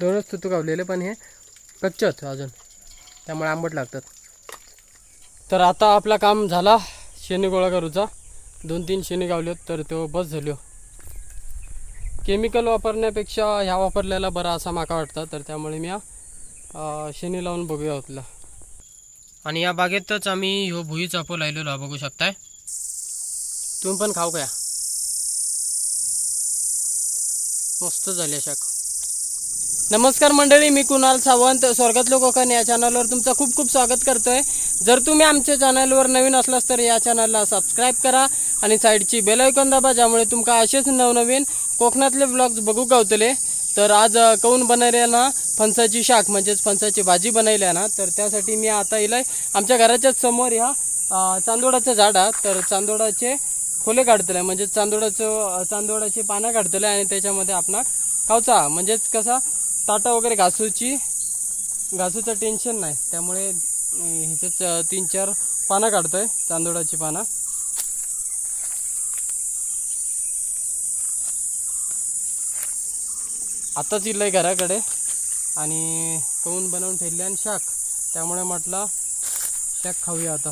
दोनच तुतू गावलेले पण हे कच्चे अजून. त्यामुळे आंबट लागतात. तर आता आपला काम झाला शेणी गोळा करूचा. दोन तीन शेणी गावलेत तर तो बस झालो. केमिकल वापरण्यापेक्षा ह्या वापरलेला बरा असा माका वाटतं तर त्यामुळे मी शेणी लावून बघूया होतला आणि या बागेतच आम्ही ह्यो भुई चापो लायलेलो बघू शकताय. तुम्ही पण खाऊ का मस्त झाली शाख नमस्कार मंडळी मी कुणाल सावंत. स्वर्गातलो कोकण या चॅनलवर तुमचं खूप खूप स्वागत करतोय. जर तुम्ही आमच्या चॅनलवर नवीन असलास तर या चॅनलला सबस्क्राईब करा आणि साईडची बेल ऐकून दाबा ज्यामुळे तुमका असेच नवनवीन कोकणातले ब्लॉग्स बघू गावतले. तर आज कौन बनवले ना फणसाची शाख म्हणजेच फणसाची भाजी बनवली ना तर त्यासाठी मी आता इलाय आमच्या घराच्याच समोर ह्या चांदोडाचं झाड हा तर चांदोडाचे खोले काढतले म्हणजे चांदोडाचं चांदोडाची पानं काढतले आणि त्याच्यामध्ये आपणा खावचा म्हणजेच कसा ताटा वगैरे घासूची. घासूचं टेन्शन नाही. त्यामुळे ह्याच्या तीन चार पानं काढतो आहे तांदुळाची पानं. आताच इलंय घराकडे. आणि कवून बनवून ठेवले आणि शाक. त्यामुळे म्हटलं शाक खाऊया आता.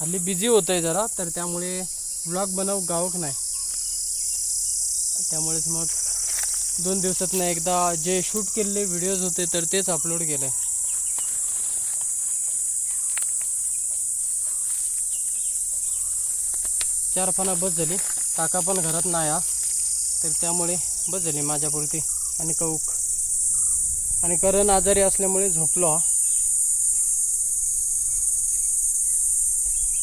हल्ली बिझी होतंय आहे जरा तर त्यामुळे ब्लॉग बनव गावक नाही. त्यामुळेच मग दोन दिवसातनं एकदा जे शूट केलेले व्हिडिओज होते तर तेच अपलोड केले चार पाना बस झाली. काका पण घरात नाही आ तर त्यामुळे बस झाली माझ्यापुरती. आणि कौक. आणि करण आजारी असल्यामुळे झोपलो.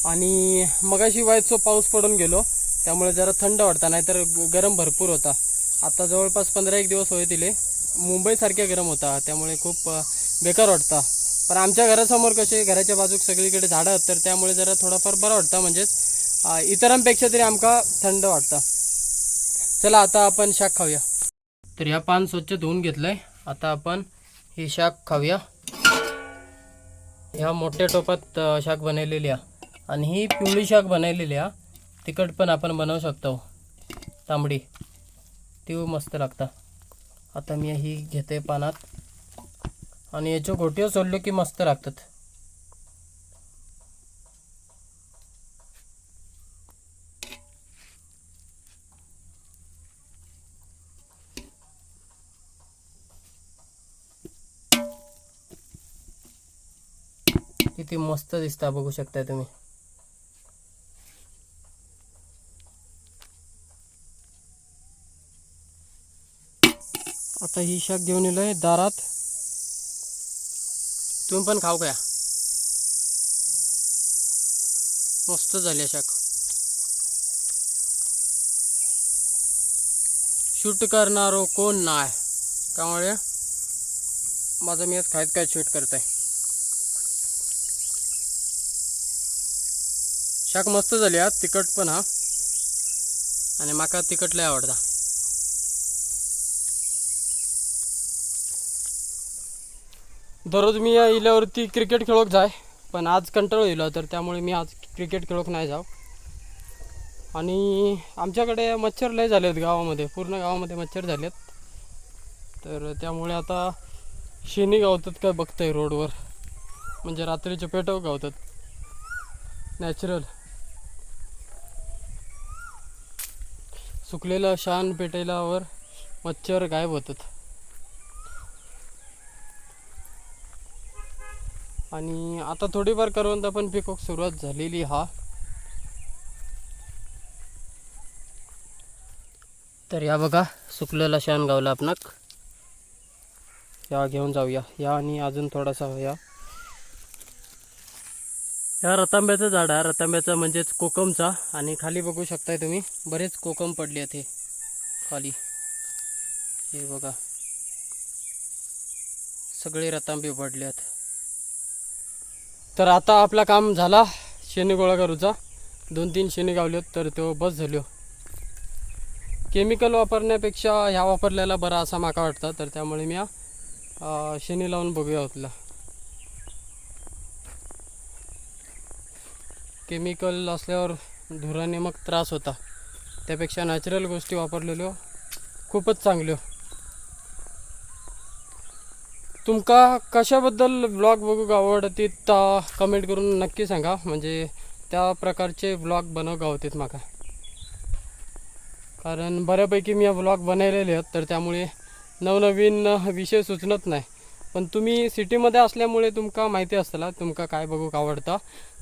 आणि मगाशी वायचो पाऊस पडून गेलो. त्यामुळे जरा थंड वाटता नाहीतर गरम भरपूर होता. आता जवळपास पंधरा एक दिवस होय दिले मुंबईसारख्या गरम होता त्यामुळे खूप बेकार वाटता. पण आमच्या घरासमोर कसे घराच्या बाजूक सगळीकडे झाडं आहेत तर त्यामुळे जरा थोडाफार बरं वाटतं म्हणजेच इतरांपेक्षा तरी आमका थंड वाटतं. चला आता आपण शाक खाऊया. तर ह्या पान स्वच्छ धुवून घेतलंय. आता आपण ही शाक खाऊया. ह्या मोठ्या टोपात शाक बनवलेली आहे आणि ही पिवळी शाक बनवलेली आहे तिखट पण आपण बनवू शकतो. तांबडी. ती मस्त लागता. आता मी ही घेते पानात. आणि याच्या गोटीवर सोडलो की मस्त लागतात. किती मस्त दिसता बघू शकताय तुम्ही. आता ही शाक घेऊन येलोय दारात. तुम्ही पण खाऊ का मस्त झाली शाक. शूट करणारो कोण नाही त्यामुळे माझं मी आज खायत काय शूट करत आहे शाक मस्त झाली हा तिखट पण हा. आणि माका तिखट लय आवडता. दररोज मी या इल्यावरती क्रिकेट खेळोक जाय पण आज कंटाळ येलो तर त्यामुळे मी आज क्रिकेट खेळोक नाही जाव आणि आमच्याकडे मच्छर लय आहेत गावामध्ये पूर्ण गावामध्ये मच्छर झालेत. तर त्यामुळे आता शेणी गावतात काय बघतंय रोडवर. म्हणजे रात्रीचे पेटव गावतात. नॅचरल सुकलेलं शान पेटायलावर मच्छर गायब होतात. आणि आता थोडीफार करवंद पण पिकोक सुरुवात झालेली हा. तर या बघा सुकलेला शान गावला आपणाक. या घेऊन जाऊया. या आणि अजून थोडासा या. या रतांब्याचं झाड आहे. रतांब्याचं म्हणजेच कोकमचा. आणि खाली बघू शकताय तुम्ही बरेच कोकम पडले आहेत हे खाली. हे बघा. सगळे रतांबे पडले आहेत. तर आता आपला काम झाला शेणी गोळा करूचा. दोन तीन शेणी गावलेत तर तो बस झालो. केमिकल वापरण्यापेक्षा ह्या वापरलेला बरा असा माका वाटतं तर त्यामुळे मी हा, शेणी लावून बघूया होतला केमिकल असल्यावर धुराने मग त्रास होता. त्यापेक्षा नॅचरल गोष्टी वापरलेल्यो खूपच चांगल्यो. तुमका कशाबद्दल ब्लॉग बघूक आवडते ता कमेंट करून नक्की सांगा. म्हणजे त्या प्रकारचे ब्लॉग बनव गावतात माका. कारण बऱ्यापैकी मी ब्लॉग बनवलेले आहेत तर त्यामुळे नवनवीन विषय सुचणत नाही. पण तुम्ही सिटीमध्ये असल्यामुळे तुमका माहिती असतला तुमका काय बघूक आवडतं.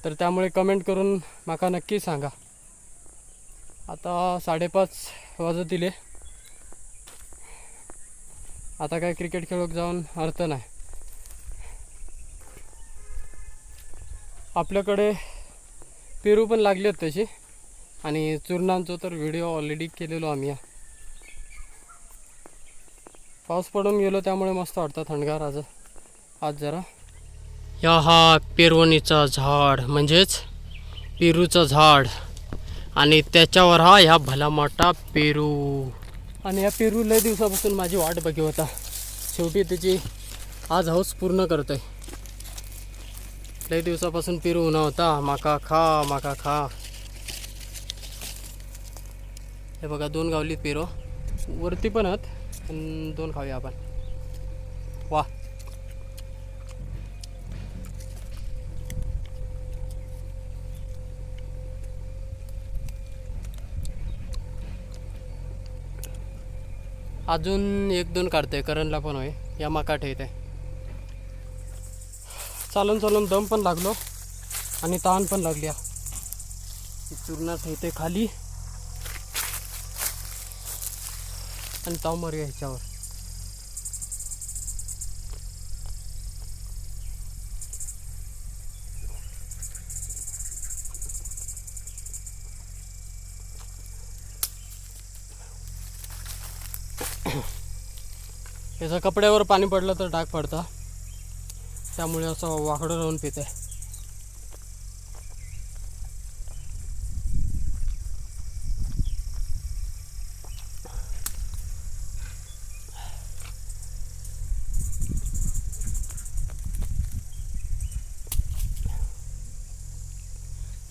तर त्यामुळे कमेंट करून माका नक्की सांगा. आता साडेपाच वाजत दिले आता काय क्रिकेट खेळूक जाऊन अर्थ नाही. आपल्याकडे पेरू पण लागले आहेत तशी आणि चूर्णांचो तर व्हिडिओ ऑलरेडी केलेलो आम्ही. या. पाऊस पडून गेलो त्यामुळे मस्त वाटतं थंडगार आज. आज जरा. या हा पेरवणीचा झाड म्हणजेच पेरूचं झाड. आणि त्याच्यावर हा ह्या भला मोठा पेरू. आणि या पेरू लय दिवसापासून माझी वाट बघी होता. शेवटी त्याची आज हौस पूर्ण करतोय. लय दिवसापासून पेरू उन्हा होता. माका खा माका खा. हे बघा दोन गावलीत पेरू. वरती पण आहेत दोन खाऊया आपण. वा. अजून एक दोन काढते करणला पण होय. या माका ठेवते. चालून चालून दम पण लागलो आणि ताण पण लागली चूर्ण ठेवते खाली. आणि ताव मारूया ह्याच्यावर. याचं कपड्यावर पाणी पडलं तर डाग पडतं. त्यामुळे असं वाकडं राहून पिते.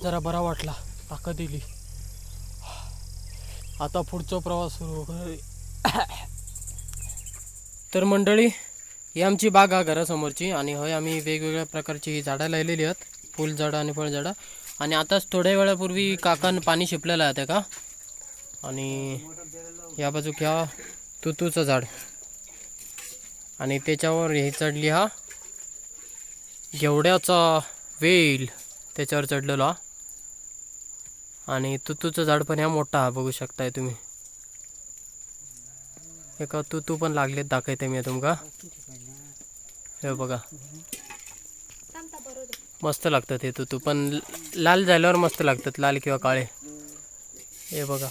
जरा बरा वाटला ताकद दिली. आता पुढचा प्रवास सुरू होईल. तर मंडळी ही आमची बाग आहे घरासमोरची आणि होय आम्ही वेगवेगळ्या प्रकारची ही झाडं लावलेली आहेत फुलझाडं आणि फळझाडं. आणि आताच थोड्या वेळापूर्वी काकान पाणी शिपलेलं आहे का? आणि या बाजू घ्या तुतूचं झाड. आणि त्याच्यावर हे चढली हा घेवड्याचा वेल त्याच्यावर चढलेला हा. आणि तुतूचं झाड पण ह्या मोठा हा बघू शकताय तुम्ही. एका तू पण लागलेत दाखवते मी तुमका. हे बघा. मस्त लागतात हे तुतू पण लाल झाल्यावर मस्त लागतात लाल किंवा काळे. हे बघा.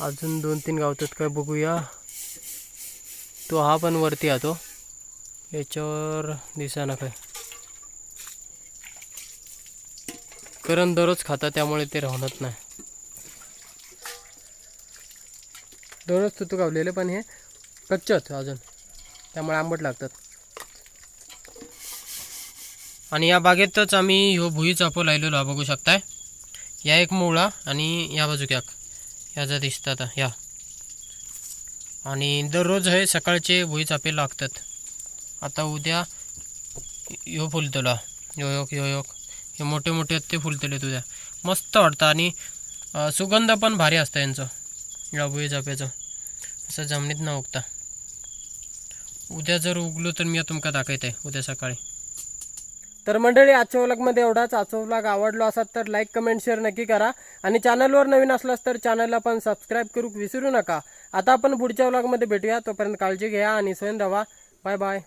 अजून दोन तीन गावतात काय बघूया. तो हा पण वरती आहे तो. याच्यावर दिसाना काय. करण दररोज खाता त्यामुळे ते राहणार नाही. दररोज तुतू गावलेले पण हे कच्चे अजून. त्यामुळे आंबट लागतात. आणि या बागेतच आम्ही ह्यो भुई चापो लायलेलो हा बघू शकताय. या एक मुळा आणि या बाजूक एक. ह्या ज्या दिसतात ह्या आणि दररोज हे सकाळचे भुई चापे लागतात. आता उद्या ह्यो फुलतलो. यो योक यो योक हे मोठे मोठे ते फुलतले तुझ्या. मस्त वाटतं आणि सुगंध पण भारी असतं यांचं. या जाप्याचं असं जमिनीत न उगता. उद्या जर उगलो तर मी तुमका दाखवत आहे उद्या सकाळी. तर मंडळी आजच्या व्लॉगमध्ये एवढाच. आजचा व्लॉग आवडलो असाल तर लाईक कमेंट शेअर नक्की करा. आणि चॅनलवर नवीन असलास तर चॅनलला पण सबस्क्राईब करू विसरू नका. आता आपण पुढच्या व्लॉगमध्ये भेटूया. तोपर्यंत काळजी घ्या आणि स्वयं रवा बाय बाय